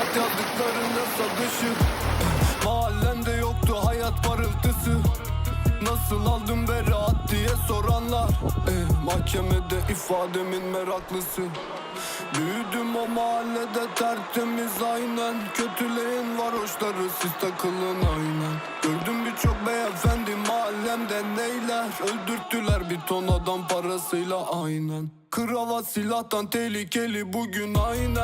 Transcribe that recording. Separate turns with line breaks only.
sanat yazdıkların yasa dışı Mahallemde yoktu hayat parıltısı. Nasıl aldım beraat diye soranlar. Eh, Mahkemede ifademin meraklısı. Büyüdüm o mahallede tertemiz aynen. Kötüleyin varoşları siz takılın aynen. Gördüm birçok beyefendi mahallemde neyler? Öldürttüler bir ton adam parasıyla aynen. Kravat silahtan tehlikeli bugün aynen